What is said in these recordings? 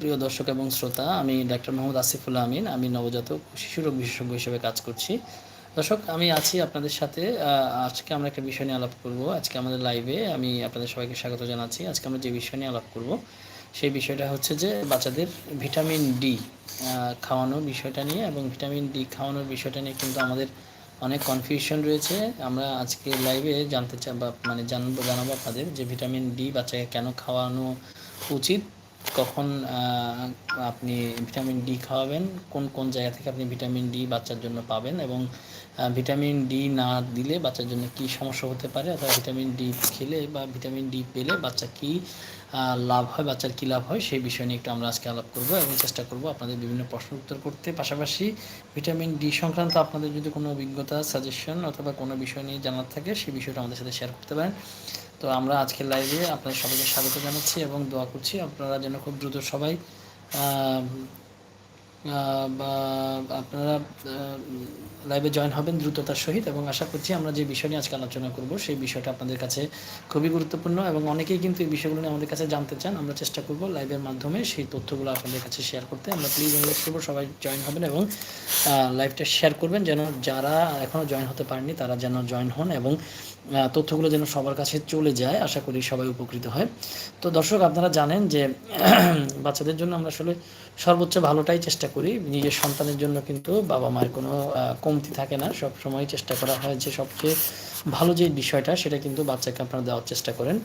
প্রিয় দর্শক এবং শ্রোতা, আমি ডাক্তার মোহাম্মদ আসিফুল্লাহ আমিন, আমি নবজাতক শিশু রোগ বিশেষজ্ঞ হিসেবে কাজ করছি। দর্শক, আমি আছি আপনাদের সাথে আজকে আমরা একটা বিষয় নিয়ে আলাপ করব। আজকে আমাদের লাইভে আমি আপনাদের সবাইকে স্বাগত জানাচ্ছি। আজকে আমরা যে বিষয় নিয়ে আলাপ করব, সেই বিষয়টা হচ্ছে যে বাচ্চাদের ভিটামিন ডি খাওয়ানোর বিষয়টা নিয়ে এবং ভিটামিন ডি খাওয়ানোর বিষয়টা নিয়ে কিন্তু আমাদের অনেক কনফিউশন রয়েছে। আমরা আজকে লাইভে জানতে চাই বা মানে জানব জানাব আপনাদের যে ভিটামিন ডি বাচ্চাকে কেন খাওয়ানো উচিত। কখন আপনি ভিটামিন ডি খাওয়াবেন, কোন কোন জায়গা থেকে আপনি ভিটামিন ডি বাচ্চার জন্য পাবেন এবং ভিটামিন ডি না দিলে বাচ্চার জন্য কি সমস্যা হতে পারে? অথবা ভিটামিন ডি খেলে বা ভিটামিন ডি পেলে বাচ্চা কি লাভ হয়, বাচ্চার কী লাভ হয়, সেই বিষয় নিয়ে একটু আমরা আজকে আলাপ করব এবং চেষ্টা করব আপনাদের বিভিন্ন প্রশ্ন উত্তর করতে। পাশাপাশি ভিটামিন ডি সংক্রান্ত আপনাদের যদি কোনো অভিজ্ঞতা সাজেশন অথবা কোনো বিষয় নিয়ে জানার থাকে, সেই বিষয়টা আমাদের সাথে শেয়ার করতে পারেন। তো আমরা আজকের লাইভে আপনাদের সবাইকে স্বাগত জানাচ্ছি এবং দোয়া করছি। আপনারা যেন খুব দ্রুত সবাই আপনারা লাইভে জয়েন হবেন দ্রুততার সহিত এবং আশা করছি আমরা যে বিষয় নিয়ে আজকে আলোচনা করব, সেই বিষয়টা আপনাদের কাছে খুবই গুরুত্বপূর্ণ এবং অনেকেই কিন্তু এই বিষয়গুলো নিয়ে আমাদের কাছে জানতে চান। আমরা চেষ্টা করব লাইভের মাধ্যমে সেই তথ্যগুলো আপনাদের কাছে শেয়ার করতে। আমরা প্লিজ অনুরোধ করব, সবাই জয়েন হবেন এবং লাইভটা শেয়ার করবেন যেন যারা এখনও জয়েন হতে পারেনি তারা যেন জয়েন হন এবং তথ্যগুলো যেন সবার কাছে চলে যায়, আশা করি সবাই উপকৃত হয়। তো দর্শক, আপনারা জানেন যে বাচ্চাদের জন্য আমরা আসলে সর্বোচ্চ ভালোটাই চেষ্টা করি। নিজের সন্তানের জন্য কিন্তু বাবা মায়ের কোনো কমতি থাকে না। সব সময় চেষ্টা করা হয় যে সবচেয়ে ভালো যে বিষয়টা, সেটা কিন্তু বাচ্চাকে আপনারা দেওয়ার চেষ্টা করেন।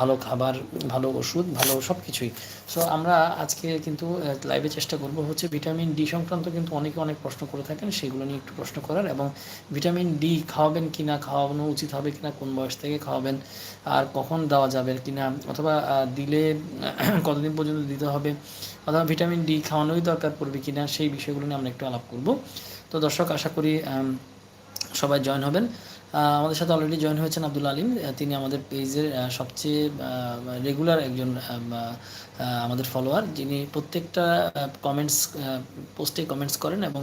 ভালো খাবার, ভালো ওষুধ, ভালো সব কিছুই সো আমরা আজকে কিন্তু লাইভে চেষ্টা করব হচ্ছে ভিটামিন ডি সংক্রান্ত কিন্তু অনেকে অনেক প্রশ্ন করে থাকেন, সেগুলো নিয়ে একটু প্রশ্ন করার এবং ভিটামিন ডি খাওয়াবেন কি না খাওয়ানো উচিত হবে কি না কোন বয়স থেকে খাওয়াবেন, আর কখন দেওয়া যাবে কি না অথবা দিলে, কতদিন পর্যন্ত দিতে হবে, অথবা ভিটামিন ডি খাওয়ানোই দরকার পড়বে কি না সেই বিষয়গুলো নিয়ে আমরা একটু আলাপ করব। তো দর্শক, আশা করি সবাই জয়েন হবেন। আমাদের সাথে অলরেডি জয়েন হয়েছেন আব্দুল আলিম। তিনি আমাদের পেজের সবচেয়ে রেগুলার একজন আমাদের ফলোয়ার যিনি প্রত্যেকটা কমেন্টস পোস্টে কমেন্টস করেন এবং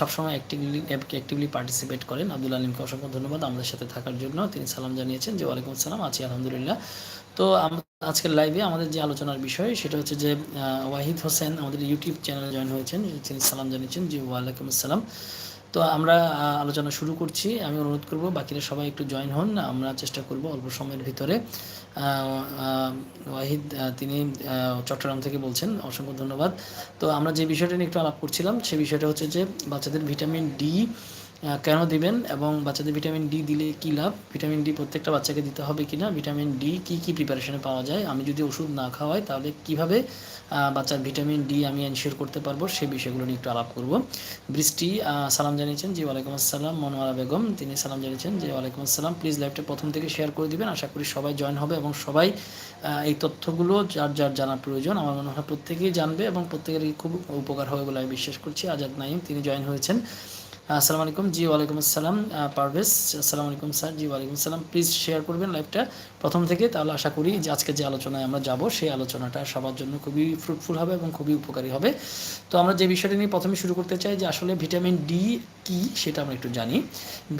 সবসময় অ্যাক্টিভলি অ্যাক্টিভলি পার্টিসিপেট করেন। আব্দুল আলিমকে অসংখ্য ধন্যবাদ আমাদের সাথে থাকার জন্য। তিনি সালাম জানিয়েছেন যে, ওয়ালাইকুম আসসালাম, আছি আলহামদুলিল্লাহ। তো আজকের লাইভে আমাদের যে আলোচনার বিষয়, সেটা হচ্ছে যে ওয়াহিদ হোসেন আমাদের ইউটিউব চ্যানেলে জয়েন হয়েছেন। তিনি সালাম জানিয়েছেন জি ওয়ালাইকুম আসসালাম। তো আমরা আলোচনা শুরু করছি। আমি অনুরোধ করব, বাকিরা সবাই একটু জয়েন হন। আমরা চেষ্টা করব অল্প সময়ের ভিতরে। ওয়াহিদ তিনি চট্টগ্রাম থেকে বলছেন। অসংখ্য ধন্যবাদ। তো আমরা যে বিষয়টা নিয়ে একটু আলাপ করছিলাম, সে বিষয়টা হচ্ছে যে বাচ্চাদের ভিটামিন ডি কেন দিবেন এবং বাচ্চাদের ভিটামিন ডি দিলে কী লাভ? ভিটামিন ডি প্রত্যেকটা বাচ্চাকে দিতে হবে কি না ভিটামিন ডি কী কী প্রিপারেশনে পাওয়া যায়? আমি যদি ওষুধ না খাওয়াই, তাহলে কীভাবে বাচ্চার ভিটামিন ডি আমি এনশিওর করতে পারব? সে বিষয়গুলো নিয়ে একটু আলাপ করব। বৃষ্টি সালাম জানিয়েছেন জি ওয়ালাইকুম আসসালাম, মনোয়ারা বেগম। তিনি সালাম জানিয়েছেন যে, ওয়ালাইকুম আসসালাম। প্লিজ লাইভটা প্রথম থেকে শেয়ার করে দিবেন। আশা করি সবাই জয়েন হবে এবং সবাই এই তথ্যগুলো যার যার জানা প্রয়োজন, আমার মনে হয় প্রত্যেকেই জানবে এবং প্রত্যেকেরই খুব উপকার হবে বলে আমি বিশ্বাস করছি। আজাদ নাইম তিনি জয়েন হয়েছেন। আসসালামু আলাইকুম, জি, ওয়ালাইকুম আসসালাম পারভেজ। আসসালামু আলাইকুম, স্যার, জি, ওয়ালাইকুম আসসালাম। প্লিজ শেয়ার করবেন লাইভটা প্রথম থেকে তাহলে আশা করি যে আজকে যে আলোচনায় আমরা যাব, সেই আলোচনাটা সবার জন্য খুবই ফ্রুটফুল হবে এবং খুবই উপকারী হবে। তো আমরা যে বিষয়টা নিয়ে প্রথমে শুরু করতে চাই যে আসলে ভিটামিন ডি কি সেটা আমরা একটু জানি।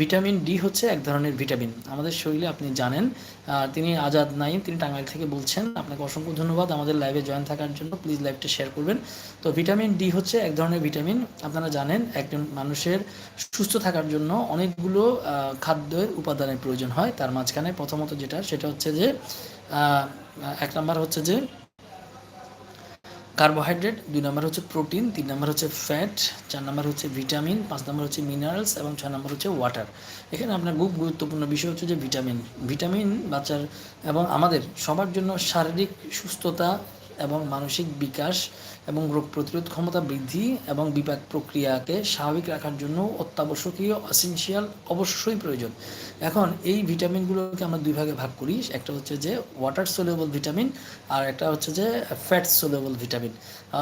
ভিটামিন ডি হচ্ছে এক ধরনের ভিটামিন। আমাদের শরীরে আপনি জানেন তিনি আজাদ নাইম তিনি টাঙ্গাইল থেকে বলছেন। আপনাকে অসংখ্য ধন্যবাদ আমাদের লাইভে জয়েন থাকার জন্য। প্লিজ লাইভটা শেয়ার করবেন। তো ভিটামিন ডি হচ্ছে এক ধরনের ভিটামিন। আপনারা জানেন, একজন মানুষের সুস্থ থাকার জন্য অনেকগুলো খাদ্যের উপাদানের প্রয়োজন হয়। তার মাঝখানে প্রথমত যেটা, সেটা হচ্ছে যে এক নম্বর হচ্ছে যে, কার্বোহাইড্রেট, দুই নম্বর হচ্ছে প্রোটিন, তিন নম্বর হচ্ছে ফ্যাট, চার নম্বর হচ্ছে ভিটামিন, পাঁচ নম্বর হচ্ছে মিনারেলস এবং ছয় নম্বর হচ্ছে ওয়াটার। এখানে আপনার খুব গুরুত্বপূর্ণ বিষয় হচ্ছে যে ভিটামিন। ভিটামিন বাচ্চার এবং আমাদের সবার জন্য শারীরিক সুস্থতা এবং মানসিক বিকাশ এবং রোগ প্রতিরোধ ক্ষমতা বৃদ্ধি এবং বিপাক প্রক্রিয়াকে স্বাভাবিক রাখার জন্য অত্যাবশ্যকীয় অসেনশিয়াল অবশ্যই প্রয়োজন। এখন এই ভিটামিনগুলোকে আমরা দুই ভাগে ভাগ করি। একটা হচ্ছে যে ওয়াটার সোলেবল ভিটামিন আর একটা হচ্ছে যে ফ্যাট সোলেবল ভিটামিন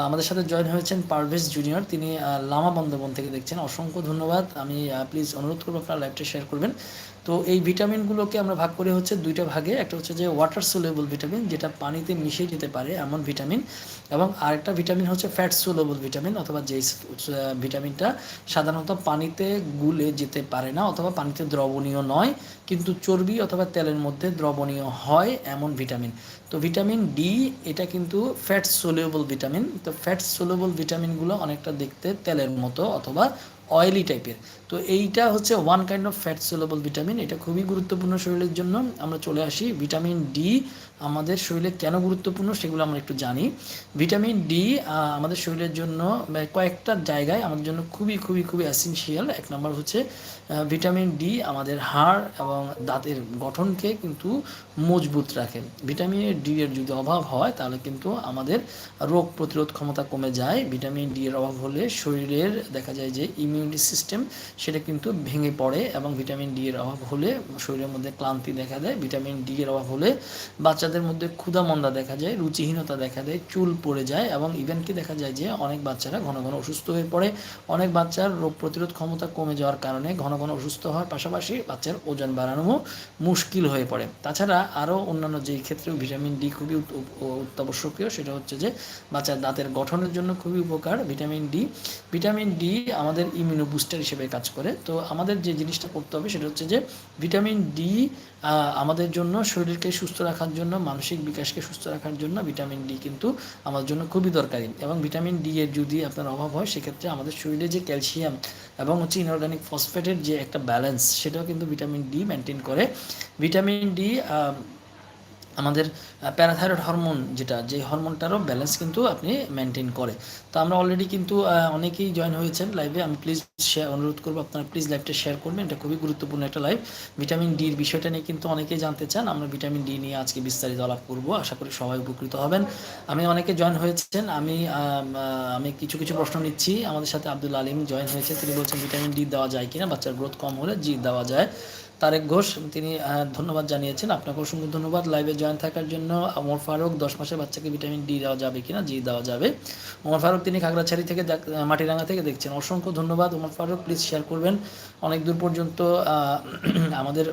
আমাদের সাথে জয়েন হয়েছেন পারভেজ জুনিয়র তিনি লামা বন্দরবন থেকে দেখছেন। অসংখ্য ধন্যবাদ। আমি প্লিজ অনুরোধ করব আপনারা লাইভটা শেয়ার করবেন। তো এই ভিটামিনগুলোকে আমরা ভাগ করে হচ্ছে দুইটা ভাগে, একটা হচ্ছে যে ওয়াটার সোলেবল ভিটামিন যেটা পানিতে মিশে যেতে পারে এমন ভিটামিন এবং আরেকটা ভিটামিন হচ্ছে ফ্যাট সোলেবল ভিটামিন অথবা যে ভিটামিনটা সাধারণত পানিতে গুলে যেতে পারে না অথবা পানিতে দ্রবণীয় নয়, কিন্তু চর্বি অথবা তেলের মধ্যে দ্রবণীয় হয় এমন ভিটামিন তো ভিটামিন ডি এটা কিন্তু ফ্যাট সোলিউবল ভিটামিন তো ফ্যাট সোলিউবল ভিটামিনগুলো অনেকটা দেখতে তেলের মতো অথবা অয়েলি টাইপের তো এইটা হচ্ছে one kind of fat soluble vitamin এটা খুবই গুরুত্বপূর্ণ শরীরের জন্য। আমরা চলে আসি ভিটামিন ডি আমাদের শরীরে কেন গুরুত্বপূর্ণ সেগুলো আমরা একটু জানি। ভিটামিন ডি আমাদের শরীরের জন্য কয়েকটা জায়গায় আমাদের জন্য খুবই খুবই খুবই অ্যাসেন্সিয়াল এক নম্বর হচ্ছে ভিটামিন ডি আমাদের হাড় এবং দাঁতের গঠনকে কিন্তু মজবুত রাখে। ভিটামিন ডি এর যদি অভাব হয়, তাহলে কিন্তু আমাদের রোগ প্রতিরোধ ক্ষমতা কমে যায়। ভিটামিন ডি এর অভাব হলে শরীরের দেখা যায় যে ইমিউনিটি সিস্টেম সেটা কিন্তু ভেঙে পড়ে এবং ভিটামিন ডি এর অভাব হলে শরীরের মধ্যে ক্লান্তি দেখা দেয়। ভিটামিন ডি এর অভাব হলে বাচ্চাদের মধ্যে ক্ষুধামন্দা দেখা যায়, রুচিহীনতা দেখা দেয়, চুল পড়ে যায় এবং ইভেন কি দেখা যায় যে অনেক বাচ্চারা ঘন ঘন অসুস্থ হয়ে পড়ে। অনেক বাচ্চার রোগ প্রতিরোধ ক্ষমতা কমে যাওয়ার কারণে ঘন ঘন অসুস্থ হওয়ার পাশাপাশি বাচ্চার ওজন বাড়ানো মুশকিল হয়ে পড়ে। তাছাড়া আরও অন্যান্য যেই ক্ষেত্রেও ভিটামিন ডি খুবই অত্যাবশ্যকীয় সেটা হচ্ছে যে বাচ্চার দাঁতের গঠনের জন্য খুবই উপকার ভিটামিন ডি ভিটামিন ডি আমাদের ইমিউনো বুস্টার হিসেবে কাজ করে। তো আমাদের যে জিনিসটা করতে হবে সেটা হচ্ছে যে ভিটামিন ডি আমাদের জন্য শরীরকে সুস্থ রাখার জন্য, মানসিক বিকাশকে সুস্থ রাখার জন্য ভিটামিন ডি কিন্তু আমাদের জন্য খুবই দরকারি। এবং ভিটামিন ডি এর যদি আপনার অভাব হয়, সেক্ষেত্রে আমাদের শরীরে যে ক্যালসিয়াম এবং হচ্ছে ইনঅর্গানিক ফসফেটের যে একটা ব্যালেন্স, সেটাও কিন্তু ভিটামিন ডি মেনটেন করে। ভিটামিন ডি আমাদের প্যারাথাইরয়েড হরমোন যেটা, যে হরমোনটারও ব্যালেন্স কিন্তু আপনি মেনটেন করে। তো আমরা অলরেডি কিন্তু অনেকেই জয়েন হয়েছেন লাইভে আমি প্লিজ শেয়ার অনুরোধ করব আপনারা প্লিজ লাইভটা শেয়ার করবেন। এটা খুবই গুরুত্বপূর্ণ একটা লাইভ ভিটামিন ডির বিষয়টা নিয়ে কিন্তু অনেকেই জানতে চান। আমরা ভিটামিন ডি নিয়ে আজকে বিস্তারিত আলাপ করব। আশা করি সবাই উপকৃত হবেন। আমি অনেকে জয়েন হয়েছেন। আমি আমি কিছু কিছু প্রশ্ন নিচ্ছি। আমাদের সাথে আব্দুল আলিম জয়েন হয়েছে। তিনি বলছেন ভিটামিন ডি দেওয়া যায় কিনা? বাচ্চার গ্রোথ কম হলে জি দেওয়া যায়। তারেক ঘোষ, তিনি ধন্যবাদ জানিয়েছেন। আপনাকে অসংখ্য ধন্যবাদ। লাইভে জয়েন থাকার জন্য ওমর ফারুক দশ মাসের বাচ্চাকে ভিটামিন ডি দেওয়া যাবে কিনা জি দেওয়া যাবে। ওমর ফারুক, তিনি খাগড়াছড়ি থেকে মাটিরাঙ্গা থেকে দেখছেন। অসংখ্য ধন্যবাদ। ওমর ফারুক প্লিজ শেয়ার করবেন। অনেক দূর পর্যন্ত আমাদের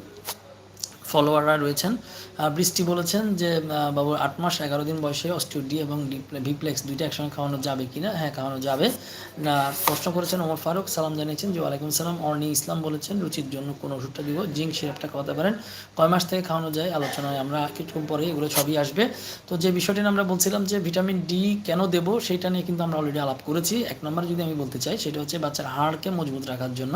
ফলোয়াররা রয়েছেন। বৃষ্টি বলেছেন যে বাবু, আট মাস, এগারো দিন বয়সে অস্টিওডি এবং ভিপ্লেক্স দুইটা একসঙ্গে খাওয়ানো যাবে কি না হ্যাঁ খাওয়ানো যাবে। প্রশ্ন করেছেন ওমর ফারুক, সালাম জানিয়েছেন যে, ওয়ালাইকুম সালাম, অর্নি ইসলাম বলেছেন, রুচির জন্য কোন ওষুধটা দিব? জিঙ্ক, সিরাপটা খাওয়াতে পারেন। কয় মাস থেকে খাওয়ানো যায়? আলোচনায় আমরা কিছুক্ষণ পরে এগুলো সবই আসবে। তো যে বিষয়টি আমরা বলছিলাম যে, ভিটামিন ডি কেন দেব, সেটা নিয়ে কিন্তু আমরা অলরেডি আলাপ করেছি। এক নম্বর যদি আমি বলতে চাই, সেটা হচ্ছে বাচ্চার হাড়কে মজবুত রাখার জন্য,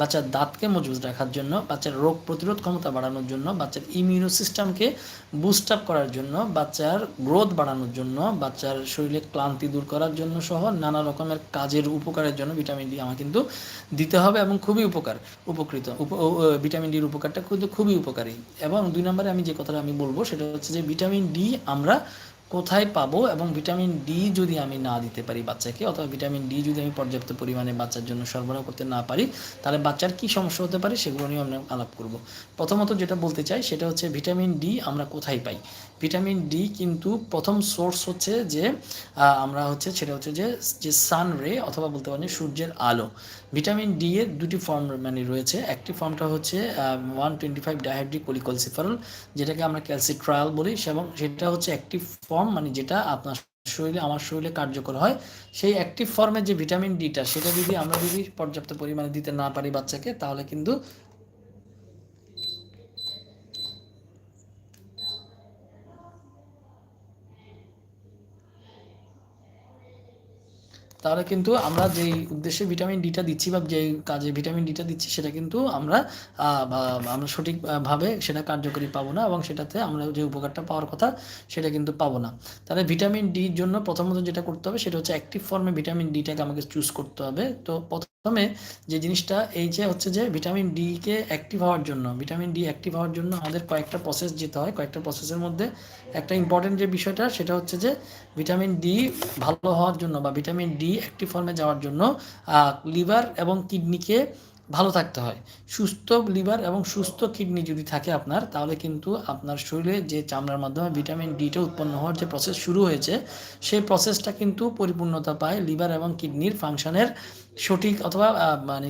বাচ্চার দাঁতকে মজবুত রাখার জন্য, বাচ্চার রোগ প্রতিরোধ ক্ষমতা বাড়ানোর জন্য বাচ্চার ইমিউনো সিস্টেমকে বুস্ট আপ করার জন্য, বাচ্চার গ্রোথ বাড়ানোর জন্য, বাচ্চার শরীরে ক্লান্তি দূর করার জন্য সহ নানা রকমের কাজের উপকারের জন্য ভিটামিন ডি আমার কিন্তু দিতে হবে এবং খুবই উপকার, উপকৃত ভিটামিন ডির উপকারটা কিন্তু খুবই উপকারী। এবং দুই নম্বরে আমি যে কথাটা আমি বলব, সেটা হচ্ছে যে ভিটামিন ডি আমরা কোথায় পাবো এবং ভিটামিন ডি যদি আমি না দিতে পারি বাচ্চাকে, অথবা ভিটামিন ডি যদি আমি পর্যাপ্ত পরিমাণে বাচ্চার জন্য সরবরাহ করতে না পারি, তাহলে বাচ্চার কি সমস্যা হতে পারে সেগুলো নিয়ে আমরা আলাপ করব। প্রথমত যেটা বলতে চাই সেটা হচ্ছে ভিটামিন ডি আমরা কোথায় পাই? ভিটামিন ডি কিন্তু প্রথম সোর্স হচ্ছে যে আমরা হচ্ছে সেটা হচ্ছে যে যে সান রে অথবা বলতে পারি সূর্যের আলো। ভিটামিন ডি এর দুটি ফর্ম মানে রয়েছে। একটি ফর্মটা হচ্ছে one twenty five dihydroxy cholecalciferol যেটাকে আমরা ক্যালসিট্রায়াল বলি, এবং সেটা হচ্ছে একটি ফর্ম মানে যেটা আপনার শরীরে, আমার শরীরে কার্যকর হয়। সেই অ্যাক্টিভ ফর্মের যে ভিটামিন ডিটা সেটা যদি আমরা যদি পর্যাপ্ত পরিমাণে দিতে না পারি বাচ্চাকে, তাহলে কিন্তু তাহলে কিন্তু আমরা যেই উদ্দেশ্যে ভিটামিন ডিটা দিচ্ছি বা যেই কাজে ভিটামিন ডিটা দিচ্ছি, সেটা কিন্তু আমরা আমরা সঠিকভাবে সেটা কার্যকরী পাবো না এবং সেটাতে আমরা যে উপকারটা পাওয়ার কথা সেটা কিন্তু পাবো না। তাহলে ভিটামিন ডির জন্য প্রথমত যেটা করতে হবে সেটা হচ্ছে অ্যাক্টিভ ফর্মে ভিটামিন ডিটাকে আমাকে চুজ করতে হবে। তো প্রথমে যে জিনিসটা, এই যে হচ্ছে যে ভিটামিন ডিকে অ্যাক্টিভ হওয়ার জন্য, ভিটামিন ডি অ্যাক্টিভ হওয়ার জন্য আমাদের কয়েকটা প্রসেস যেতে হয়। কয়েকটা প্রসেসের মধ্যে একটা ইম্পর্টেন্ট যে বিষয়টা, সেটা হচ্ছে যে ভিটামিন ডি ভালো হওয়ার জন্য বা ভিটামিন ডি অ্যাক্টিভ ফর্মে যাওয়ার জন্য লিভার এবং কিডনিকে ভালো থাকতে হয়। সুস্থ লিভার এবং সুস্থ কিডনি যদি থাকে আপনার, তাহলে কিন্তু আপনার শরীরে যে চামড়ার মাধ্যমে ভিটামিন ডিটা উৎপন্ন হওয়ার যে প্রসেস শুরু হয়েছে, সেই প্রসেসটা কিন্তু পরিপূর্ণতা পায় লিভার এবং কিডনির ফাংশনের সঠিক অথবা মানে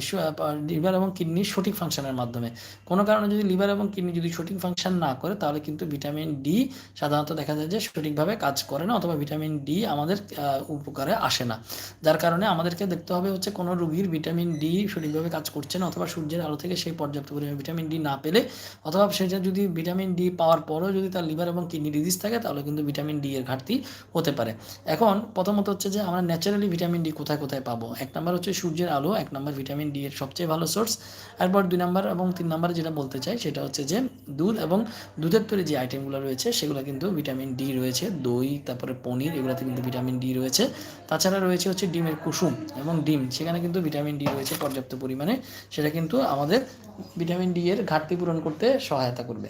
লিভার এবং কিডনির সঠিক ফাংশনের মাধ্যমে। কোনো কারণে যদি লিভার এবং কিডনি যদি সঠিক ফাংশন না করে, তাহলে কিন্তু ভিটামিন ডি সাধারণত দেখা যায় যে সঠিকভাবে কাজ করে না অথবা ভিটামিন ডি আমাদের উপকারে আসে না। যার কারণে আমাদেরকে দেখতে হবে হচ্ছে কোনো রুগীর ভিটামিন ডি সঠিকভাবে কাজ করছে না অথবা সূর্যের আলো থেকে সেই পর্যাপ্ত পরিমাণে ভিটামিন ডি না পেলে, অথবা সেটা যদি ভিটামিন ডি পাওয়ার পরেও যদি তার লিভার এবং কিডনি ডিজিজ থাকে, তাহলে কিন্তু ভিটামিন ডি এর ঘাটতি হতে পারে। এখন প্রথমত হচ্ছে যে আমরা ন্যাচারালি ভিটামিন ডি কোথায় কোথায় পাবো? এক নম্বর হচ্ছে সূর্যের আলো এক নম্বর ভিটামিন ডি এর সবচেয়ে ভালো সোর্স। এরপর দুই নম্বর এবং তিন নম্বরে যেটা বলতে চাই, সেটা হচ্ছে যে দুধ এবং দুধের তৈরি যে আইটেমগুলো রয়েছে, সেগুলো কিন্তু ভিটামিন ডি রয়েছে, দই, তারপরে পনির, এগুলোতে কিন্তু ভিটামিন ডি রয়েছে। তাছাড়া রয়েছে হচ্ছে ডিমের কুসুম এবং ডিম, সেখানে কিন্তু ভিটামিন ডি রয়েছে পর্যাপ্ত পরিমাণে, সেটা কিন্তু আমাদের ভিটামিন ডি এর ঘাটতি পূরণ করতে সহায়তা করবে।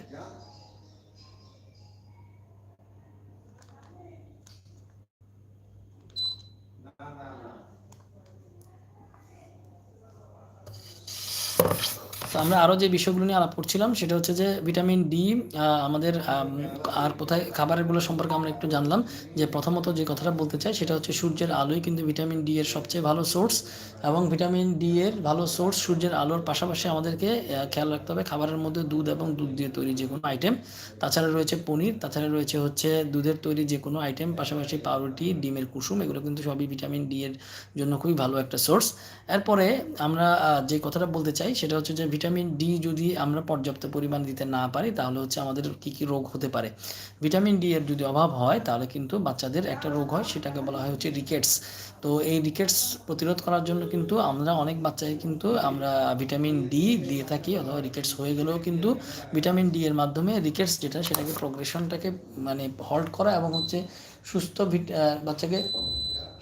তো আমরা আরও যে বিষয়গুলো নিয়ে আলাপ করছিলাম, সেটা হচ্ছে যে ভিটামিন ডি আমাদের আর কোথায় খাবারগুলো সম্পর্কে আমরা একটু জানলাম, যে প্রথমত যে কথাটা বলতে চাই সেটা হচ্ছে সূর্যের আলোই কিন্তু ভিটামিন ডি এর সবচেয়ে ভালো সোর্স এবং ভিটামিন ডি এর ভালো সোর্স সূর্যের আলোর পাশাপাশি আমাদেরকে খেয়াল রাখতে হবে খাবারের মধ্যে দুধ এবং দুধ দিয়ে তৈরি যে কোনো আইটেম তাছাড়া রয়েছে পনির, তাছাড়া রয়েছে হচ্ছে দুধের তৈরি যে কোনো আইটেম পাশাপাশি পাউরুটি, ডিমের কুসুম, এগুলো কিন্তু সবই ভিটামিন ডি এর জন্য খুবই ভালো একটা সোর্স। এরপরে আমরা যে কথাটা বলতে চাই সেটা হচ্ছে যে ভিটামিন ডি যদি আমরা পর্যাপ্ত পরিমাণ দিতে না পারি, তাহলে হচ্ছে আমাদের কী কী রোগ হতে পারে? ভিটামিন ডি এর যদি অভাব হয়, তাহলে কিন্তু বাচ্চাদের একটা রোগ হয়, সেটাকে বলা হয় হচ্ছে রিকেটস তো এই রিকেটস প্রতিরোধ করার জন্য কিন্তু আমরা অনেক বাচ্চাকে কিন্তু আমরা ভিটামিন ডি দিয়ে থাকি, অথবা রিকেটস হয়ে গেলেও কিন্তু ভিটামিন ডি এর মাধ্যমে রিকেটস যেটা, সেটাকে প্রোগ্রেশনটাকে মানে হল্ট করা এবং হচ্ছে সুস্থ বাচ্চাকে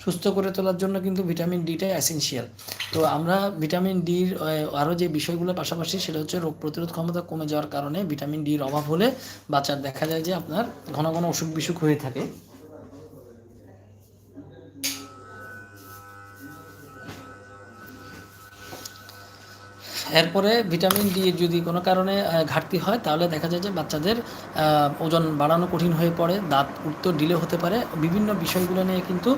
সুস্থ করে তোলার জন্য কিন্তু ভিটামিন ডিটাই অ্যাসেন্সিয়াল তো আমরা ভিটামিন ডির আরও যে বিষয়গুলোর পাশাপাশি সেটা হচ্ছে রোগ প্রতিরোধ ক্ষমতা কমে যাওয়ার কারণে ভিটামিন ডির অভাব হলে বাচ্চার দেখা যায় যে আপনার ঘন ঘন অসুখ বিসুখ হয়ে থাকে। এরপরে ভিটামিন ডি যদি কোনো কারণে ঘাটতি হয়, তাহলে দেখা যায় যে বাচ্চাদের ওজন বাড়ানো কঠিন হয়ে পড়ে, দাঁত উঠতে ডিলে হতে পারে। বিভিন্ন বিষয়গুলো নিয়ে কিন্তু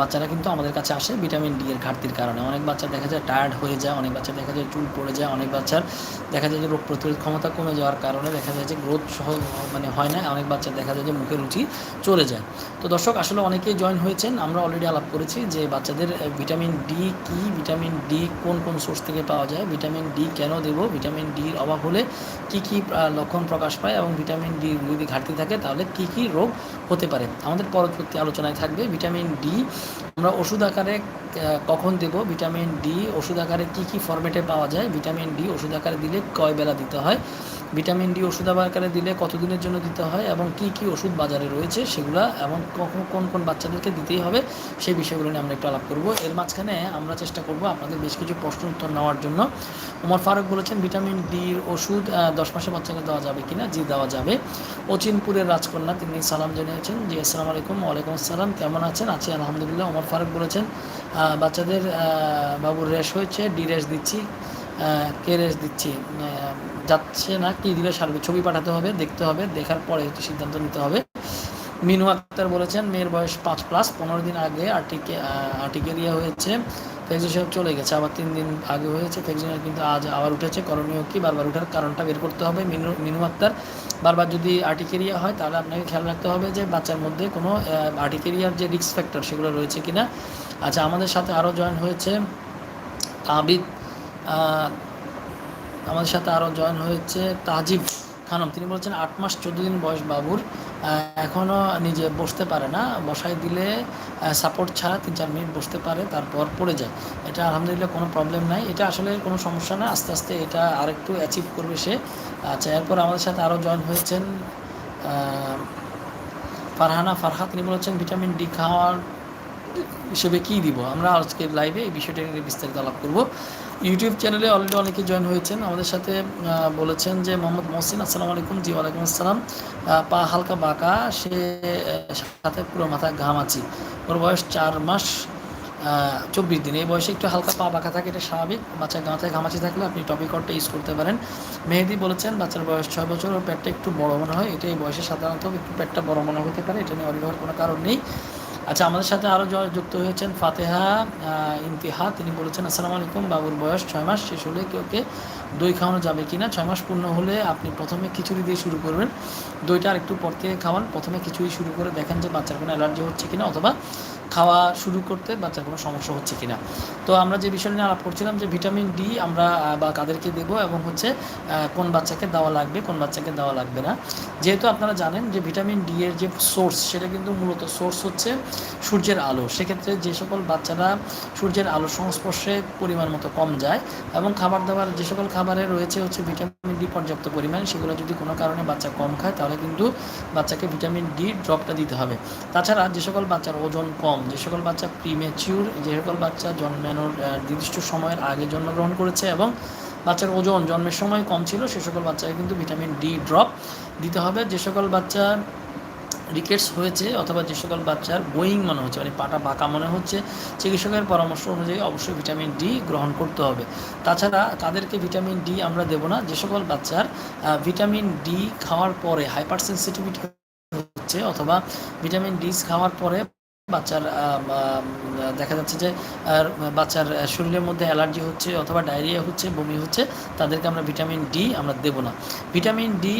বাচ্চারা কিন্তু আমাদের কাছে আসে ভিটামিন ডি এর ঘাটতির কারণে। অনেক বাচ্চা দেখা যায় টায়ার্ড হয়ে যায়, অনেক বাচ্চা দেখা যায় চুল পড়ে যায়, অনেক বাচ্চার দেখা যায় যে রোগ প্রতিরোধ ক্ষমতা কমে যাওয়ার কারণে দেখা যায় যে গ্রোথ সহ মানে হয় না, অনেক বাচ্চা দেখা যায় যে মুখের রুচি চলে যায়। তো দর্শক, আসলে অনেকেই জয়েন হয়েছেন, আমরা অলরেডি আলাপ করেছি যে বাচ্চাদের ভিটামিন ডি কি ভিটামিন ডি কোন কোন সোর্স থেকে পাওয়া যায় ভিটামিন ভিটামিন ডি কেন দেব? ভিটামিন ডির অভাব হলে কি কি লক্ষণ প্রকাশ পায় এবং ভিটামিন ডি যদি ঘাটতি থাকে তাহলে কি কি রোগ হতে পারে? আমাদের পরবর্তী আলোচনায় থাকবে ভিটামিন ডি। আমরা ওষুধ আকারে কখন দেব? ভিটামিন ডি ওষুধ আকারে কী কী ফরম্যাটে পাওয়া যায়? ভিটামিন ডি ওষুধ আকারে দিলে কয় বেলা দিতে হয়? ভিটামিন ডি ওষুধ আকারে দিলে কতদিনের জন্য দিতে হয় এবং কি কি ওষুধ বাজারে রয়েছে সেগুলো এবং কখন কোন কোন বাচ্চাদেরকে দিতেই হবে সেই বিষয়গুলো নিয়ে আমরা একটু আলাপ করব। এর মাঝখানে আমরা চেষ্টা করব আপনাদের বেশ কিছু প্রশ্ন উত্তর নেওয়ার জন্য। ওমর ফারুক বলেছেন, ভিটামিন ডির ওষুধ দশ মাসে বাচ্চাকে দেওয়া যাবে কি না জি, দেওয়া যাবে। অচিনপুরের রাজকন্যা তিনি সালাম জানিয়েছেন, জি, আসসালামু আলাইকুম, ওয়ালাইকুম আসসালাম, কেমন আছেন? আছি, আলহামদুলিল্লাহ। ওমর ফারুক বলেছেন বাচ্চাদের বাবুর রেশ হয়েছে, ডি রেশ দিচ্ছি। কে রেশ দিচ্ছি? যাচ্ছে না, কি দিলে সারবে? ছবি পাঠাতে হবে, দেখতে হবে, দেখার পরে সিদ্ধান্ত নিতে হবে। মিনু আক্তার বলেছেন, মেয়ের বয়স পাঁচ প্লাস পনেরো দিন আগে আর্টিকে আর্টিকেরিয়া হয়েছে। ফেক্সি সাহেব চলে গেছে, আবার তিন দিন আগে হয়েছে। ফেক্সিনের কিন্তু আজ আবার উঠেছে। করণীয় কি? বারবার উঠার কারণটা বের করতে হবে মিনু মিনু আক্তার। বারবার যদি আর্টিকেরিয়া হয়, তাহলে আপনাকে খেয়াল রাখতে হবে যে বাচ্চার মধ্যে কোনো আর্টিকেরিয়ার যে রিস্ক ফ্যাক্টর সেগুলো রয়েছে কিনা। আচ্ছা আমাদের সাথে আরও জয়েন হয়েছে আবিদ আমাদের সাথে আরও জয়েন হয়েছে তাজিব খানম। তিনি বলছেন, আট মাস চোদ্দ দিন বয়স বাবুর। এখনও নিজে বসতে পারে না। বসায় দিলে সাপোর্ট ছাড়া তিন চার মিনিট বসতে পারে, তারপর পড়ে যায়। এটা আলহামদুলিল্লাহ কোনো প্রবলেম নাই। এটা আসলে কোনো সমস্যা না। আস্তে আস্তে এটা আরেকটু অ্যাচিভ করবে সে। আচ্ছা এরপর আমাদের সাথে আরও জয়েন হয়েছেন ফারহানা ফারহা। তিনি বলেছেন ভিটামিন ডি খাওয়ার হিসেবে কী দিব? আমরা আজকে লাইভে এই বিষয়টা নিয়ে বিস্তারিত আলাপ করব। ইউটিউব চ্যানেলে অলরেডি অনেকে জয়েন হয়েছেন। আমাদের সাথে বলেছেন যে মোহাম্মদ মহসিন, আসসালামু আলাইকুম। জি, ওয়ালাইকুম আসসালাম। পা হালকা বাঁকা, সে সাথে পুরো মাথা ঘামাচি ওর বয়স চার মাস চব্বিশ দিন। এই বয়সে একটু হালকা পা বাঁকা থাকে, এটা স্বাভাবিক। বাচ্চার মাথায় ঘামাচি থাকলে আপনি টপিক কটটা ইউজ করতে পারেন। মেহেদি বলেছেন, বাচ্চার বয়স ছয় বছর, ওর পেটটা একটু বড় মনে হয়। এটা এই বয়সে সাধারণত একটু পেটটা বড় মনে হতে পারে, এটা নিয়ে হওয়ার কোনো কারণ নেই। আচ্ছা আমাদের সাথে আরও যুক্ত হয়েছেন ফাতেহা ইমতিহা তিনি বলেছেন, আসসালামু আলাইকুম, বাবুর বয়স ছয় মাস শেষ হলে কেউ কে দই খাওয়ানো যাবে কি না ছয় মাস পূর্ণ হলে আপনি প্রথমে খিচুড়ি দিয়ে শুরু করবেন। দইটা আর একটু পর থেকে খাওয়ান। প্রথমে খিচুড়ি শুরু করে দেখেন যে বাচ্চার কোনো অ্যালার্জি হচ্ছে কিনা অথবা খাওয়া শুরু করতে বাচ্চার কোনো সমস্যা হচ্ছে কিনা। তো আমরা যে বিষয় নিয়ে আলাপ করছিলাম যে ভিটামিন ডি আমরা বা কাদেরকে দেবো এবং হচ্ছে কোন বাচ্চাকে দেওয়া লাগবে, কোন বাচ্চাকে দেওয়া লাগবে না। যেহেতু আপনারা জানেন যে ভিটামিন ডি এর যে সোর্স সেটা কিন্তু মূলত সোর্স হচ্ছে সূর্যের আলো। সেক্ষেত্রে যে সকল বাচ্চারা সূর্যের আলো সংস্পর্শে পরিমাণ মতো কম যায় এবং খাবার দাবার যে সকল খাবারে রয়েছে হচ্ছে ভিটামিন ডি পর্যাপ্ত পরিমাণ। সেগুলো যদি কোনো কারণে বাচ্চা কম খায়, তাহলে কিন্তু বাচ্চাকে ভিটামিন ডি ড্রপটা দিতে হবে। তাছাড়া যে সকল বাচ্চার ওজন কম, যে সকল বাচ্চা প্রিমেচিউর যে সকল বাচ্চা জন্মানোর নির্দিষ্ট সময়ের আগে জন্মগ্রহণ করেছে এবং বাচ্চার ওজন জন্মের সময় কম ছিল, সে সকল বাচ্চাকে কিন্তু ভিটামিন ডি ড্রপ দিতে হবে। যে সকল বাচ্চা রিকেটস হয়েছে অথবা যে সকল বাচ্চার বোয়িং মনে হচ্ছে মানে পাটা বাঁকা মনে হচ্ছে, চিকিৎসকের পরামর্শ অনুযায়ী অবশ্যই ভিটামিন ডি গ্রহণ করতে হবে। তাছাড়া তাদেরকে ভিটামিন ডি আমরা দেব না, যে সকল বাচ্চার ভিটামিন ডি খাওয়ার পরে হাইপার সেন্সিটিভিটি হচ্ছে অথবা ভিটামিন ডি খাওয়ার পরে বাচ্চার দেখা যাচ্ছে যে, আর বাচ্চার শরীরের মধ্যে অ্যালার্জি হচ্ছে অথবা ডায়রিয়া হচ্ছে, বমি হচ্ছে, তাদেরকে আমরা ভিটামিন ডি আমরা দেবো না। ভিটামিন ডি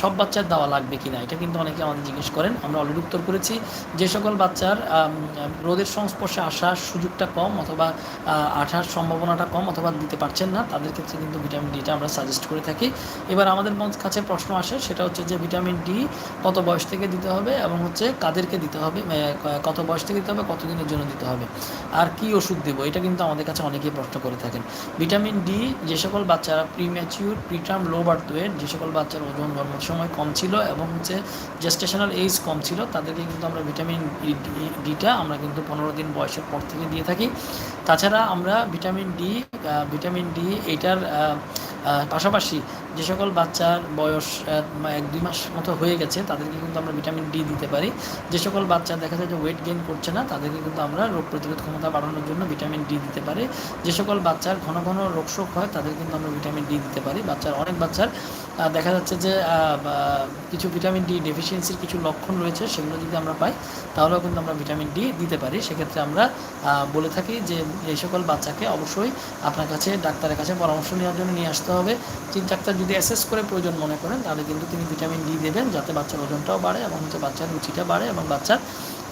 সব বাচ্চার দেওয়া লাগবে কি না এটা কিন্তু অনেকে আমাদের জিজ্ঞেস করেন। আমরা অলরেডি উত্তর করেছি, যে সকল বাচ্চার রোদের সংস্পর্শে আসার সুযোগটা কম অথবা আসার সম্ভাবনাটা কম অথবা দিতে পারছেন না, তাদের ক্ষেত্রে কিন্তু ভিটামিন ডিটা আমরা সাজেস্ট করে থাকি। এবার আমাদের কাছে প্রশ্ন আসে, সেটা হচ্ছে যে ভিটামিন ডি কত বয়স থেকে দিতে হবে এবং হচ্ছে কাদেরকে দিতে হবে কত বয়স থেকে দিতে হবে কতদিনের জন্য দিতে হবে? আর কি ওষুধ দেবো? এটা কিন্তু আমাদের কাছে অনেকেই প্রশ্ন করে থাকেন। ভিটামিন ডি যে সকল বাচ্চারা premature preterm low birth weight যে সকল বাচ্চার ওজন জন্মের সময় কম ছিল এবং হচ্ছে জেস্টেশনাল এইজ কম ছিল তাদেরকে কিন্তু আমরা ভিটামিন ডিটা আমরা কিন্তু পনেরো দিন বয়সের পর থেকে দিয়ে থাকি। তাছাড়া আমরা vitamin D vitamin D uh, পাশাপাশি যে সকল বাচ্চার বয়স এক, দুই মাস মতো হয়ে গেছে, তাদেরকে কিন্তু আমরা ভিটামিন ডি দিতে পারি। যে সকল বাচ্চা দেখা যায় যে ওয়েট গেইন করছে না, তাদেরকে কিন্তু আমরা রোগ প্রতিরোধ ক্ষমতা বাড়ানোর জন্য ভিটামিন ডি দিতে পারি। যে সকল বাচ্চার ঘন ঘন রোগশোক হয়, তাদের কিন্তু আমরা ভিটামিন ডি দিতে পারি। বাচ্চার, অনেক বাচ্চার দেখা যাচ্ছে যে কিছু ভিটামিন ডি ডেফিসিয়েন্সির কিছু লক্ষণ রয়েছে, সেগুলো যদি আমরা পাই, তাহলেও কিন্তু আমরা ভিটামিন ডি দিতে পারি। সেক্ষেত্রে আমরা বলে থাকি যে, এই সকল বাচ্চাকে অবশ্যই আপনার কাছে, ডাক্তারের কাছে পরামর্শ নেওয়ার জন্য নিয়ে আসতে হবে। ডাক্তার যদি অ্যাসেস করে প্রয়োজন মনে করেন, তাহলে কিন্তু তিনি ভিটামিন ডি দেবেন যাতে বাচ্চার ওজনটাও বাড়ে এবং হচ্ছে বাচ্চার রুচিটা বাড়ে এবং বাচ্চার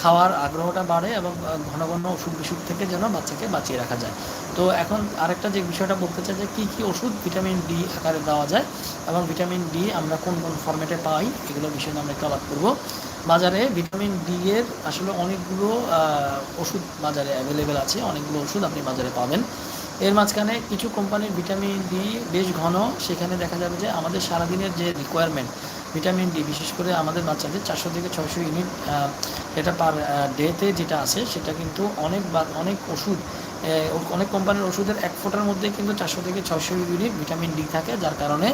খাওয়ার আগ্রহটা বাড়ে এবং ঘন ঘন ওষুধ বিষুধ থেকে যেন বাচ্চাকে বাঁচিয়ে রাখা যায়। তো এখন আরেকটা যে বিষয়টা বলতে চাই যে কী কী ওষুধ ভিটামিন ডি আকারে দেওয়া যায় এবং ভিটামিন ডি আমরা কোন কোন ফর্মেটে পাই, এগুলো বিষয়ে আমরা একটু আলাপ করব। বাজারে ভিটামিন ডি এর আসলে অনেকগুলো ওষুধ বাজারে অ্যাভেলেবেল আছে, অনেকগুলো ওষুধ আপনি বাজারে পাবেন। এর মাঝখানে কিছু কোম্পানির ভিটামিন ডি বেশ ঘন। সেখানে দেখা যাবে যে আমাদের সারাদিনের যে রিকোয়ারমেন্ট ভিটামিন ডি বিশেষ করে আমাদের বাচ্চাদের চারশো থেকে ছয়শো ইউনিট এটা পার ডেতে যেটা আছে, সেটা কিন্তু অনেক বা- অনেক ওষুধ অনেক কোম্পানির ওষুধের এক ফোঁটার মধ্যে কিন্তু চারশো থেকে ছয়শো ইউনিট ভিটামিন ডি থাকে, যার কারণে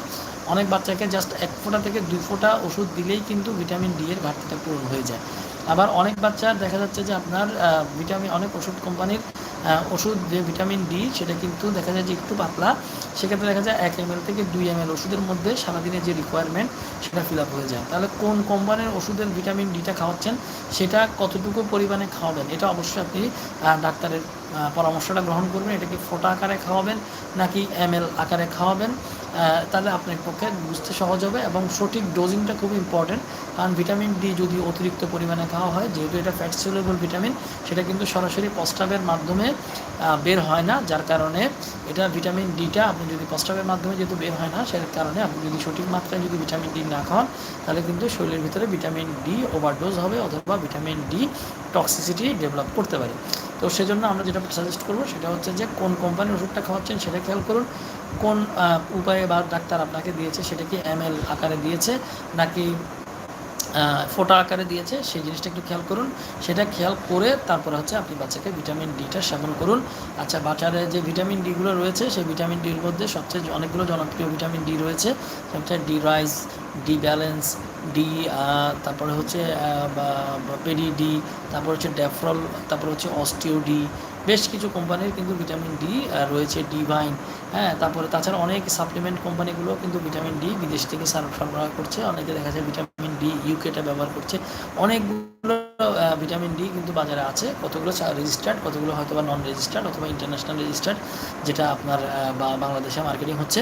অনেক বাচ্চাকে জাস্ট এক ফোঁটা থেকে দুই ফোঁটা ওষুধ দিলেই কিন্তু ভিটামিন ডি এর ঘাটতিটা পূরণ হয়ে যায়। আবার অনেক বাচ্চার দেখা যাচ্ছে যে আপনার ভিটামিন অনেক ওষুধ কোম্পানির ওষুধ যে ভিটামিন ডি, সেটা কিন্তু দেখা যায় যে একটু পাতলা, সেক্ষেত্রে দেখা যায় এক এম থেকে দুই এম ওষুধের মধ্যে সারাদিনের যে রিকোয়ারমেন্ট সেটা ফিল আপ হয়ে যায়। তাহলে কোন কোম্পানির ওষুধের ভিটামিন ডিটা খাওয়াচ্ছেন, সেটা কতটুকু পরিমাণে খাওয়াবেন, এটা অবশ্যই আপনি ডাক্তারের পরামর্শটা গ্রহণ করবেন, এটা কি ফোটা আকারে খাওয়াবেন নাকি এম আকারে খাওয়াবেন তাহলে আপনার পক্ষে বুঝতে সহজ হবে এবং সঠিক ডোজিংটা খুব ইম্পর্টেন্ট কারণ ভিটামিন ডি যদি অতিরিক্ত পরিমাণে খাওয়া হয়, যেহেতু এটা ফ্যাট সেলুবল ভিটামিন সেটা কিন্তু সরাসরি প্রস্রাবের মাধ্যমে বের হয় না, যার কারণে এটা ভিটামিন ডিটা আপনি যদি প্রস্রাবের মাধ্যমে যেহেতু বের হয় না সে কারণে আপনি যদি সঠিক মাত্রায় যদি ভিটামিন ডি না খাওয়ান, তাহলে কিন্তু শরীরের ভিতরে ভিটামিন ডি ওভারডোজ হবে অথবা ভিটামিন ডি টক্সিসিটি ডেভেলপ করতে পারে। তো সেজন্য আমরা যেটা সাজেস্ট করব, সেটা হচ্ছে যে কোন কোম্পানির ওষুধটা খাওয়াচ্ছেন সেটা খেয়াল করুন। কোন উপায়ে বা ডাক্তার আপনাকে দিয়েছে সেটা কি এম আকারে দিয়েছে, নাকি ফোটা আকারে দিয়েছে, সেই জিনিসটা একটু খেয়াল করুন। সেটা খেয়াল করে তারপরে হচ্ছে আপনি বাচ্চাকে ভিটামিন ডিটা সেবন করুন। আচ্ছা বাচ্চারে যে ভিটামিন ডিগুলো রয়েছে, সেই ভিটামিন ডির মধ্যে সবচেয়ে অনেকগুলো জনপ্রিয় ভিটামিন ডি রয়েছে। সবচেয়ে D rice D balance D তারপরে হচ্ছে পেডি ডি তারপর হচ্ছে ড্যাফ্রল তারপর হচ্ছে অস্টিও ডি বেশ কিছু কোম্পানির কিন্তু ভিটামিন ডি রয়েছে ডিভাইন হ্যাঁ তারপরে তাছাড়া অনেক সাপ্লিমেন্ট কোম্পানিগুলো কিন্তু ভিটামিন ডি বিদেশ থেকে সার- সরবরাহ করছে। অনেকে দেখা যায় ভিটামিন ডি ইউকেটা ব্যবহার করছে। অনেকগুলো ভিটামিন ডি কিন্তু বাজারে আছে। কতগুলো রেজিস্টার্ড কতগুলো হয়তো বা নন রেজিস্টার্ড অথবা ইন্টারন্যাশনাল রেজিস্টার্ড যেটা আপনার বাংলাদেশে মার্কেটিং হচ্ছে।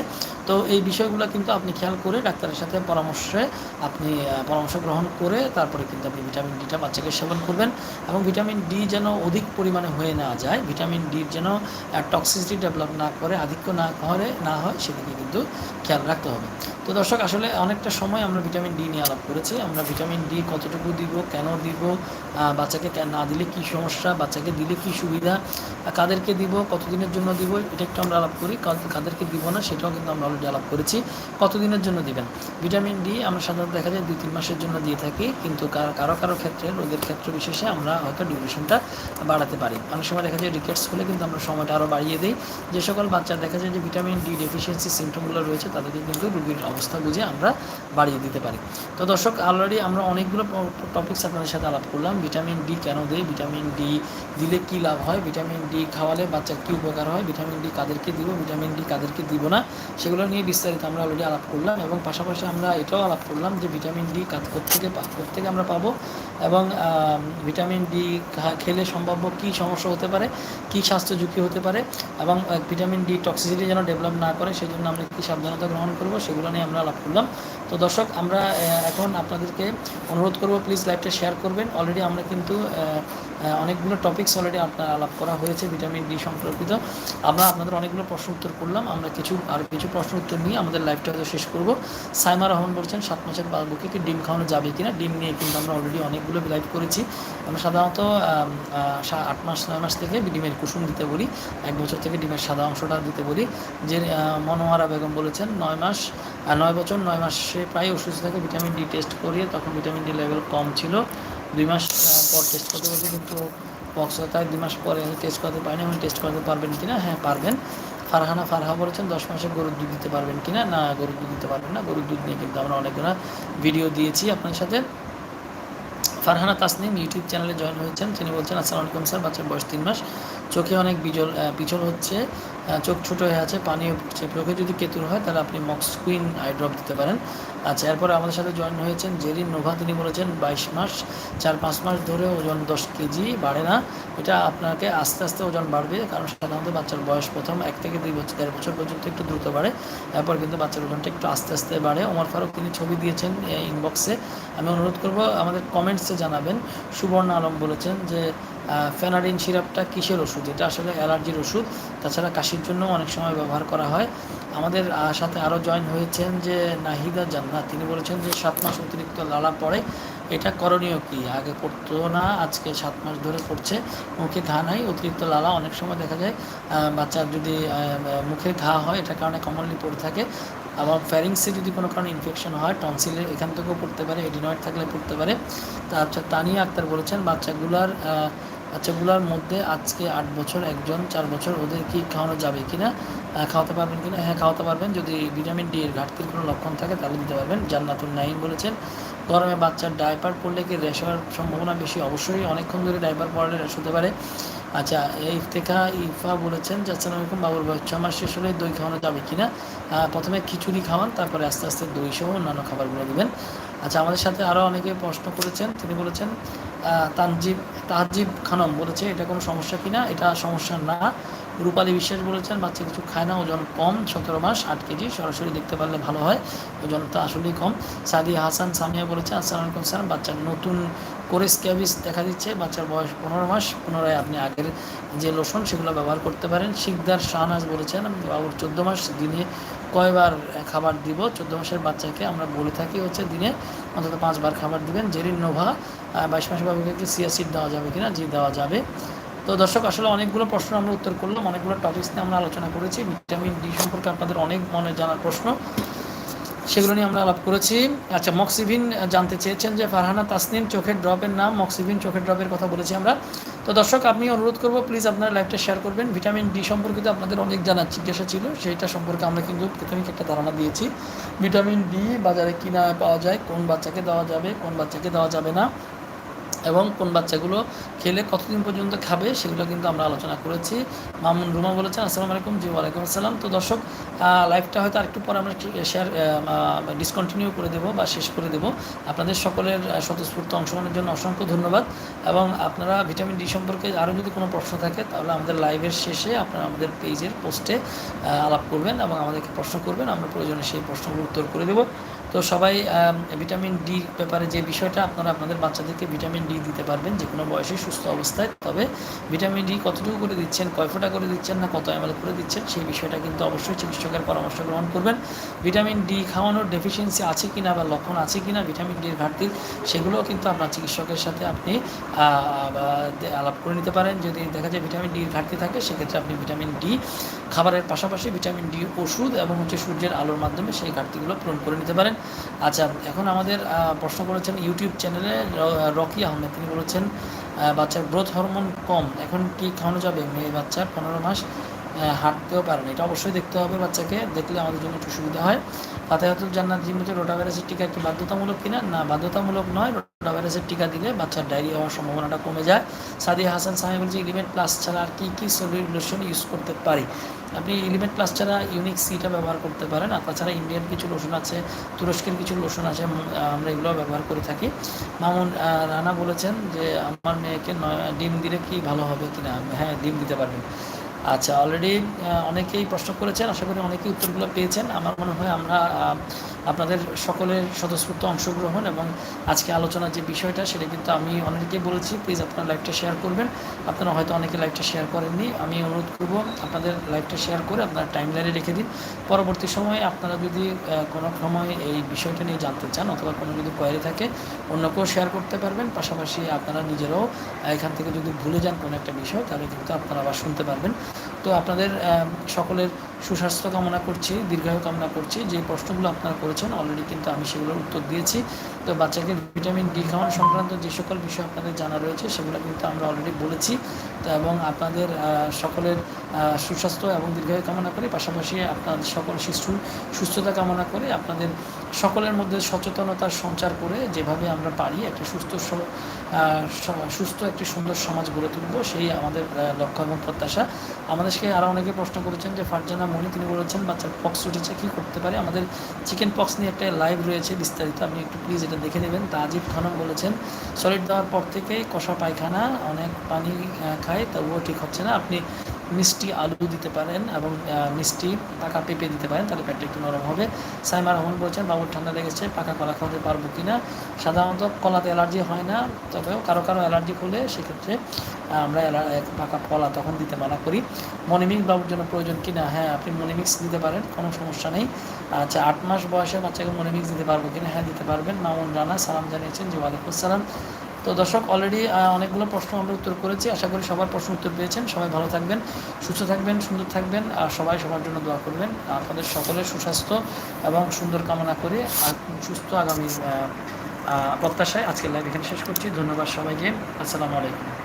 তো এই বিষয়গুলো কিন্তু আপনি খেয়াল করে ডাক্তারের সাথে পরামর্শে আপনি পরামর্শ গ্রহণ করে তারপরে কিন্তু আপনি ভিটামিন ডিটা বাচ্চাকে সেবন করবেন। এবং ভিটামিন ডি যেন অধিক পরিমাণে হয়ে না যায়, ভিটামিন ডির যেন টক্সিসিটি ডেভেলপ না করে, আধিক্য না করে, না হয়, সেদিকে কিন্তু খেয়াল রাখতে হবে। তো দর্শক, আসলে অনেকটা সময় আমরা ভিটামিন ডি নিয়ে আলাপ করেছি। আমরা ভিটামিন ডি কতটুকু দিব, কেন দিব বাচ্চাকে না দিলে কী সমস্যা, বাচ্চাকে দিলে কী সুবিধা কাদেরকে দিব, কতদিনের জন্য দিব, এটা একটু আমরা আলাপ করি। কাদ- কাদেরকে দিব না, সেটাও কিন্তু আমরা অলরেডি আলাপ করেছি। কতদিনের জন্য দিবেন? ভিটামিন ডি আমরা সাধারণত দেখা যায় দুই তিন মাসের জন্য দিয়ে থাকি, কিন্তু কারও কারও ক্ষেত্রে, রোগের ক্ষেত্র বিশেষে আমরা হয়তো ডিউরেশনটা বাড়াতে পারি। অনেক সময় দেখা যায় রিকেটস হলে কিন্তু আমরা সময়টা আরও বাড়িয়ে দিই। যে সকল বাচ্চা দেখা যায় যে ভিটামিন ডি ডেফিসিয়েন্সি সিমটমগুলো রয়েছে, তাদেরকে কিন্তু রোগীর অবস্থা বুঝে আমরা বাড়িয়ে দিতে পারি। তো দর্শক অলরেডি আমরা অনেকগুলো টপিকস আপনাদের সাথে আলাপ করলাম। ভিটামিন ডি কেন দেয় ভিটামিন ডি দিলে কী লাভ হয়? ভিটামিন ডি খাওয়ালে বাচ্চার কী উপকার হয়? ভিটামিন ডি কাদেরকে দিব? ভিটামিন ডি কাদেরকে দিব না? সেগুলো নিয়ে বিস্তারিত আমরা অলরেডি আলাপ করলাম এবং পাশাপাশি আমরা এটাও আলাপ করলাম যে ভিটামিন ডি কাজ কোথেকে কোথেকে আমরা পাবো এবং ভিটামিন ডি খেলে সম্ভাব্য কী সমস্যা হতে পারে, কী স্বাস্থ্য ঝুঁকি হতে পারে এবং ভিটামিন ডি টক্সিসিটি যেন ডেভেলপ না করে সেই জন্য আমরা কী সাবধানতা গ্রহণ করব, সেগুলো নিয়ে আমরা লাভ করলাম। তো দর্শক, আমরা এখন আপনাদেরকে অনুরোধ করব প্লিজ লাইভটা শেয়ার করবেন। অলরেডি আমরা কিন্তু অনেকগুলো টপিকস অলরেডি আপনার আলাপ করা হয়েছে ভিটামিন ডি সম্পর্কিত। আমরা আপনাদের অনেকগুলো প্রশ্ন উত্তর করলাম। আমরা কিছু, আর কিছু প্রশ্ন উত্তর নিয়ে আমাদের লাইভটা হয়তো শেষ করব। সাইমা রহমান বলছেন, সাত মাসের বাবুকে কি ডিম খাওয়ানো যাবে কিনা? ডিম নিয়ে কিন্তু আমরা অলরেডি অনেকগুলো লাইভ করেছি। আমরা সাধারণত আট মাস, নয় মাস থেকে ডিমের কুসুম দিতে বলি। এক বছর থেকে ডিমের সাদা অংশটা দিতে বলি। যে মনোয়ারা বেগম বলেছেন, নয় মাস নয় বছর, নয় মাসে প্রায় অসুস্থ থাকে ভিটামিন ডি টেস্ট করিয়ে তখন ভিটামিন ডি লেভেল কম ছিল। দুই মাস পর টেস্ট করতে বলছে কিন্তু তাই দুই মাস পরে টেস্ট করতে পারেনি এখন টেস্ট করতে পারবেন কি না? হ্যাঁ পারবেন। ফারহানা, ফারহা বলেছেন, দশ মাসে গরুর দুধ দিতে পারবেন কিনা না? গরুর দুধ দিতে পারবেন না। গরুর দুধ নিয়ে কিন্তু আমরা অনেকগুলো ভিডিও দিয়েছি আপনার সাথে। ফারহানা তাসনিম ইউটিউব চ্যানেলে জয়েন হয়েছেন। তিনি বলছেন, আসসালামু আলাইকুম স্যার, বাচ্চার বয়স তিন মাস। চোখে অনেক বিজল পিছল হচ্ছে চোখ ছোট হয়ে আছে পানিও পড়ছে চোখে যদি কেতুর হয়, তাহলে আপনি মক্সকুইন আই ড্রপ দিতে পারেন। আচ্ছা এরপরে আমাদের সাথে জয়েন হয়েছেন জেরিন নোভা। তিনি বলেছেন বাইশ মাস, চার পাঁচ মাস ধরে ওজন দশ কেজি বাড়ে না। এটা আপনাকে আস্তে আস্তে ওজন বাড়বে, কারণ সাধারণত বাচ্চার বয়স প্রথম এক থেকে দুই বছর, দেড় বছর পর্যন্ত একটু দ্রুত বাড়ে। এরপর কিন্তু বাচ্চার ওজনটা একটু আস্তে আস্তে বাড়ে। ওমর ফারুক, তিনি ছবি দিয়েছেন ইনবক্সে আমি অনুরোধ করব আমাদের কমেন্টসে জানাবেন। সুবর্ণ আলম বলেছেন যে ফেনাডিন সিরাপটা কিসের ওষুধ? এটা আসলে অ্যালার্জির ওষুধ। তাছাড়া কাশির জন্য অনেক সময় ব্যবহার করা হয়। আমাদের সাথে আরও জয়েন হয়েছেন যে নাহিদা জান্নাত। তিনি বলেছেন যে সাত মাস অতিরিক্ত লালা পড়ে। এটা করণীয় কি? আগে পড়তো না, আজকে সাত মাস ধরে পড়ছে। মুখে ঘা নাই, অতিরিক্ত লালা অনেক সময় দেখা যায় বাচ্চার যদি মুখে ঘা হয়, এটার কারণে কমনলি পড়ে থাকে। আবার ফ্যারিংসে যদি কোনো কারণে ইনফেকশন হয় টনসিলের এখান থেকেও পড়তে পারে এডিনয়েড থাকলে পড়তে পারে। তারপর তানিয়া আক্তার বলেছেন, বাচ্চাগুলার বাচ্চাগুলোর মধ্যে আজকে আট বছর একজন চার বছর ওদের কি খাওয়ানো যাবে কি না খাওয়াতে পারবেন কিনা? হ্যাঁ খাওয়াতে পারবেন। যদি ভিটামিন ডি এর ঘাটতির কোনো লক্ষণ থাকে তাহলে দিতে পারবেন। জান্নাতুল নাইম বলেছেন গরমে বাচ্চার ডাইপার পড়লে কি র্যাশ হওয়ার সম্ভাবনা বেশি? অবশ্যই অনেকক্ষণ ধরে ডাইপার পরলে র্যাশ হতে পারে। আচ্ছা এই ইফতেখা ইফা বলেছেন যে আসসালামু বাবুর বয়স ছ মাস শেষ হলে দই খাওয়ানো যাবে কিনা? আহ, প্রথমে খিচুড়ি খাওয়ান তারপরে আস্তে আস্তে দই সহ অন্যান্য খাবারগুলো দেবেন। আচ্ছা আমাদের সাথে আরও অনেকে প্রশ্ন করেছেন। তিনি বলেছেন তানজিব তাহজিব খানম বলেছে, এটা কোনো সমস্যা কিনা এটা সমস্যা না। রূপালী বিশ্বাস বলেছেন, বাচ্চা কিছু খায় না, ওজন কম, সতেরো মাস, আট কেজি, সরাসরি দেখতে পারলে ভালো হয়, ওজনটা আসলেই কম। সাদি হাসান সামিয়া বলেছেন আসসালামু আলাইকুম স্যার বাচ্চার নতুন করে স্ক্যাবিস দেখা দিচ্ছে, বাচ্চার বয়স পনেরো মাস, পুনরায় আপনি আগের যে লোশন, সেগুলো ব্যবহার করতে পারেন। শিকদার শাহনাজ বলেছেন, বাবুর চোদ্দ মাস, দিনে কয়বার খাবার দিব? চোদ্দ মাসের বাচ্চাকে আমরা বলে থাকি হচ্ছে দিনে অন্তত পাঁচবার খাবার দিবেন। জেরিন নোভা বাইশ মাসের বাবুকে কি সিয়াসিড দেওয়া যাবে কিনা জি দেওয়া যাবে। তো দর্শক, আসলে অনেকগুলো প্রশ্ন আমরা উত্তর করলাম, অনেকগুলো টপিক্স নিয়ে আমরা আলোচনা করেছি। ভিটামিন ডি সম্পর্কে আপনাদের অনেক মনে জানার প্রশ্ন। সেগুলো নিয়ে আমরা আলাপ করেছি। আচ্ছা মক্সিভিন জানতে চেয়েছেন যে ফারহানা তাসনিম চোখের ড্রপের নাম মক্সিভিন চোখের ড্রপের কথা বলেছি আমরা। তো দর্শক, আপনি অনুরোধ করব প্লিজ আপনারা লাইভটা শেয়ার করবেন। ভিটামিন ডি সম্পর্কিত আপনাদের অনেক জানার জিজ্ঞাসা ছিল, সেইটা সম্পর্কে আমরা কিন্তু প্রাথমিক একটা ধারণা দিয়েছি। ভিটামিন ডি বাজারে কিনা পাওয়া যায়, কোন বাচ্চাকে দেওয়া যাবে, কোন বাচ্চাকে দেওয়া যাবে না। এবং কোন বাচ্চাগুলো খেলে কতদিন পর্যন্ত খাবে সেগুলো কিন্তু আমরা আলোচনা করেছি। মামুন রুমা বলেছেন, আসসালামু আলাইকুম জি, ওয়ালাইকুম আসসালাম। তো দর্শক লাইভটা হয়তো আরেকটু পরে আমরা শেয়ার ডিসকন্টিনিউ করে দেবো বা শেষ করে দেবো। আপনাদের সকলের স্বতঃস্ফূর্ত অংশগ্রহণের জন্য অসংখ্য ধন্যবাদ। এবং আপনারা ভিটামিন ডি সম্পর্কে আরও যদি কোনো প্রশ্ন থাকে, তাহলে আমাদের লাইভের শেষে আপনারা আমাদের পেজের পোস্টে আলাপ করবেন এবং আমাদেরকে প্রশ্ন করবেন। আমরা প্রয়োজনে সেই প্রশ্নগুলো উত্তর করে দেবো। তো সবাই ভিটামিন ডি ব্যাপারে যে বিষয়টা আপনারা আপনাদের বাচ্চাদেরকে ভিটামিন ডি দিতে পারবেন, যে কোনো বয়সে সুস্থ অবস্থায়, তবে ভিটামিন ডি কতটুকু করে দিচ্ছেন, কয় ফোটা করে দিচ্ছেন না, কত এম করে দিচ্ছেন, সেই বিষয়টা কিন্তু অবশ্যই চিকিৎসকের পরামর্শ গ্রহণ করবেন। ভিটামিন ডি খাওয়ানোর ডেফিসিয়েন্সি আছে কি না বা লক্ষণ আছে কি না ভিটামিন ডির ঘাটতির সেগুলোও কিন্তু আপনার চিকিৎসকের সাথে আপনি আলাপ করে নিতে পারেন। যদি দেখা যায় ভিটামিন ডির ঘাটতি থাকে, সেক্ষেত্রে আপনি ভিটামিন ডি খাবারের পাশাপাশি ভিটামিন ডি ওষুধ এবং হচ্ছে সূর্যের আলোর মাধ্যমে সেই ঘাটতিগুলো পূরণ করে নিতে পারেন। আচ্ছা এখন আমাদের প্রশ্ন করেছেন ইউটিউব চ্যানেলে রকি আহমেদ। তিনি বলেছেন বাচ্চার গ্রোথ হরমোন কম। এখন কি খাওয়ানো যাবে? মেয়ে বাচ্চার পনেরো মাস। হাঁটতেও পারেন। এটা অবশ্যই দেখতে হবে বাচ্চাকে, দেখলে আমাদের জন্য একটু সুবিধা হয়। ফাতেহাতুল জান্নাত জিমতে রোটা ভাইরাসের টিকা একটি বাধ্যতামূলক কিনা? না, বাধ্যতামূলক নয় রোটা ভাইরাসের টিকা দিলে বাচ্চার ডায়রিয়া হওয়ার সম্ভাবনাটা কমে যায়। সাদিয়া হাসান সাহেব বলছে ইলিমেন্ট প্লাস ছাড়া আর কী কী সলিউশন ইউজ করতে পারি? আপনি ইলিমেন্ট প্লাস ছাড়া ইউনিক সিটা ব্যবহার করতে পারেন, আর তাছাড়া ইন্ডিয়ান কিছু লোশন আছে, তুরস্কের কিছু লোশন আছে আমরা এগুলো ব্যবহার করে থাকি। মামুন রানা বলেছেন যে, আমার মেয়েকে ডিম দিলে কি ভালো হবে? কিনা হ্যাঁ ডিম দিতে পারবেন। আচ্ছা অলরেডি অনেকেই প্রশ্ন করেছেন, আশা করি অনেকেই উত্তরগুলো পেয়েছেন। আমার মনে হয় আমরা আপনাদের সকলের স্বতঃস্ফূর্ত অংশগ্রহণ এবং আজকে আলোচনার যে বিষয়টা, সেটা কিন্তু আমি অনেকেই বলেছি। প্লিজ আপনারা লাইভটা শেয়ার করবেন। আপনারা হয়তো অনেকে লাইভটা শেয়ার করেননি। আমি অনুরোধ করব, আপনাদের লাইভটা শেয়ার করে আপনারা টাইম লাইনে রেখে দিন। পরবর্তী সময়ে আপনারা যদি কোনো সময় এই বিষয়টা নিয়ে জানতে চান অথবা কোনো যদি কোয়ারি থাকে, অন্যকেও শেয়ার করতে পারবেন। পাশাপাশি আপনারা নিজেরাও এখান থেকে যদি ভুলে যান কোনো একটা বিষয়, তাহলে কিন্তু আপনারা আবার শুনতে পারবেন। তো আপনাদের সকলের সুস্বাস্থ্য কামনা করছি, দীর্ঘায়ু কামনা করছি। যে প্রশ্নগুলো আপনারা করেছেন অলরেডি কিন্তু আমি সেগুলোর উত্তর দিয়েছি। তো বাচ্চাকে ভিটামিন ডি খাওয়ানো সংক্রান্ত যে সকল বিষয় আপনাদের জানা রয়েছে, সেগুলো কিন্তু আমরা অলরেডি বলেছি। তো এবং আপনাদের সকলের সুস্বাস্থ্য এবং দীর্ঘায়ু কামনা করি, পাশাপাশি আপনাদের সকল শিশুর সুস্থতা কামনা করে, আপনাদের সকলের মধ্যে সচেতনতার সঞ্চার করে যেভাবে আমরা পারি একটা সুস্থ সুস্থ একটি সুন্দর সমাজ গড়ে তুলব, সেই আমাদের লক্ষ্য এবং প্রত্যাশা। আমাদেরকে আরও অনেকে প্রশ্ন করেছেন যে ফারজানা মনি তিনি বলেছেন বাচ্চার পক্স উঠেছে কী করতে পারে? আমাদের চিকেন পক্স নিয়ে একটা লাইভ রয়েছে বিস্তারিত, আপনি একটু প্লিজ এটা দেখে নেবেন। তাজিব খানম বলেছেন সলিড দেওয়ার পর থেকে কষা পায়খানা, অনেক পানি খায়, তবুও ঠিক হচ্ছে না। আপনি মিষ্টি আলু দিতে পারেন এবং মিষ্টি পাকা পেঁপে দিতে পারেন, তাহলে পেটটা একটু নরম হবে। সাইমা রহমান বলছেন, বাবুর ঠান্ডা লেগেছে, পাকা কলা খাওয়াতে পারব কি না সাধারণত কলাতে অ্যালার্জি হয় না তবেও কারও কারও অ্যালার্জি হলে সেক্ষেত্রে আমরা পাকা কলা তখন দিতে মানা করি। মনিমিক্স বাবুর জন্য প্রয়োজন কি না হ্যাঁ আপনি মনিমিক্স দিতে পারেন, কোনো সমস্যা নেই। আচ্ছা আট মাস বয়সে বাচ্চাকে মনিমিক্স দিতে পারব কিনা? হ্যাঁ দিতে পারবেন। মামুন রানা, সালাম জানিয়েছেন যে ওয়ালাইকুম সালাম তো দর্শক অলরেডি অনেকগুলো প্রশ্ন আমরা উত্তর করেছি। আশা করি সবার প্রশ্ন উত্তর পেয়েছেন। সবাই ভালো থাকবেন, সুস্থ থাকবেন, সুন্দর থাকবেন, আর সবাই সবার জন্য দোয়া করবেন। আপনাদের সকলের সুস্বাস্থ্য এবং সুন্দর কামনা করে সুস্থ আগামী প্রত্যাশায় আজকের লাইভ এখানে শেষ করছি। ধন্যবাদ সবাইকে। আসসালামু আলাইকুম।